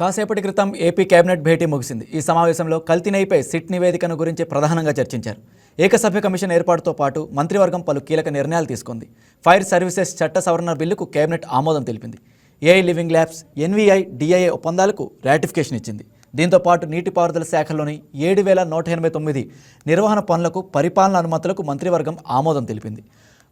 కాసేపటి క్రితం AP cabinet భేటీ ముగిసింది. ఈ సమావేశంలో కల్తీనైపై సిట్ నివేదికను గురించి ప్రధానంగా చర్చించారు. ఏకసభ్య కమిషన్ ఏర్పాటుతో పాటు మంత్రివర్గం పలు కీలక నిర్ణయాలు తీసుకుంది. ఫైర్ సర్వీసెస్ చట్ట సవరణ బిల్లుకు కేబినెట్ ఆమోదం తెలిపింది. ఏఐ లివింగ్ ల్యాబ్స్ ఎన్వీఐ డిఐఏ ఒప్పందాలకు రాటిఫికేషన్ ఇచ్చింది. దీంతో పాటు నీటిపారుదల శాఖలోని ఏడు వేల నూట ఎనభై తొమ్మిది నిర్వహణ పనులకు పరిపాలన అనుమతులకు మంత్రివర్గం ఆమోదం తెలిపింది.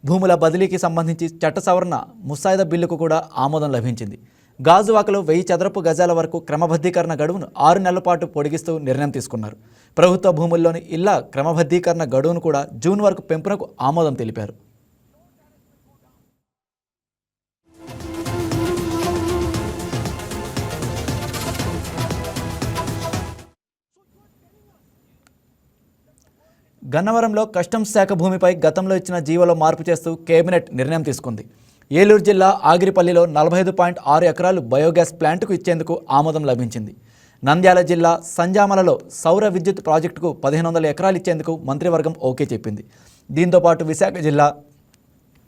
భూముల బదిలీకి సంబంధించి చట్ట సవరణ ముసాయిదా బిల్లుకు కూడా ఆమోదం లభించింది. గాజువాకలో వెయ్యి చదరపు గజాల వరకు క్రమబద్ధీకరణ గడువును ఆరు నెలల పాటు పొడిగిస్తూ నిర్ణయం తీసుకున్నారు. ప్రభుత్వ భూముల్లోని ఇళ్ళ క్రమబద్ధీకరణ గడువును కూడా జూన్ వరకు పెంపునకు ఆమోదం తెలిపారు. గన్నవరంలో కస్టమ్స్ శాఖ భూమిపై గతంలో ఇచ్చిన జీవోలో మార్పు చేస్తూ కేబినెట్ నిర్ణయం తీసుకుంది. ఏలూరు జిల్లా ఆగిరిపల్లిలో నలభై ఐదు పాయింట్ ఆరు ఎకరాలు బయోగ్యాస్ ప్లాంట్కు ఇచ్చేందుకు ఆమోదం లభించింది. నంద్యాల జిల్లా సంజామలలో సౌర విద్యుత్ ప్రాజెక్టుకు పదిహేను వందల ఎకరాలు ఇచ్చేందుకు మంత్రివర్గం ఓకే చెప్పింది. దీంతోపాటు విశాఖ జిల్లా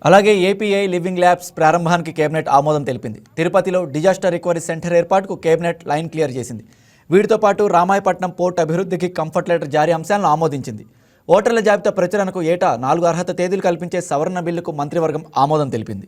అలాగే ఏపీఐ లివింగ్ ల్యాబ్స్ ప్రారంభానికి కేబినెట్ ఆమోదం తెలిపింది. తిరుపతిలో డిజాస్టర్ రికవరీ సెంటర్ ఏర్పాటుకు కేబినెట్ లైన్ క్లియర్ చేసింది. వీటితో పాటు రామాయపట్నం పోర్ట్ అభివృద్ధికి కంఫర్ట్ లెటర్ జారీ అంశాలను ఆమోదించింది. ఓటర్ల జాబితా ప్రచురణకు ఏటా నాలుగు అర్హత తేదీలు కల్పించే సవరణ బిల్లుకు మంత్రివర్గం ఆమోదం తెలిపింది.